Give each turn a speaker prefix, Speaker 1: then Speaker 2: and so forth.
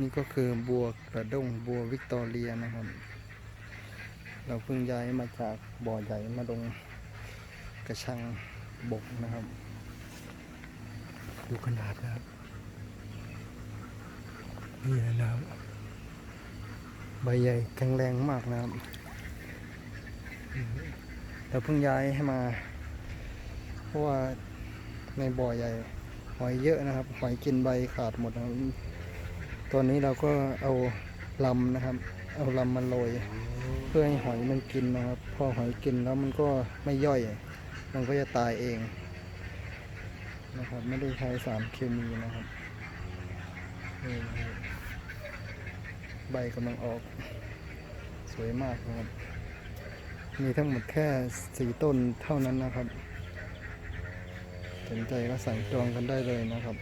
Speaker 1: นี่ก็คือบัวกระด้งบัววิกตอเรียนะครับ เราเพิ่งย้ายมาจากบ่อใหญ่มาลงกระชังบกนะครับ ดูขนาดนะครับนี่นะครับใบใหญ่แข็งแรงมากนะครับเราเพิ่งย้ายให้มา เพราะว่าในบ่อใหญ่หอยเยอะนะครับ หอยกินใบขาดหมดนะครับ ตอนนี้เราก็เอาลำนะครับ เอาลำมาโรยเพื่อให้หอยมันกินนะครับ พอหอยกินแล้วมันก็ไม่ย่อย มันก็จะตายเองนะครับ ไม่ได้ใช้สารเคมีนะครับใบกำลังออกสวยมากนะครับ มีทั้งหมดแค่สี่ต้นเท่านั้นนะครับสนใจก็สั่งจองกันได้เลยนะครับ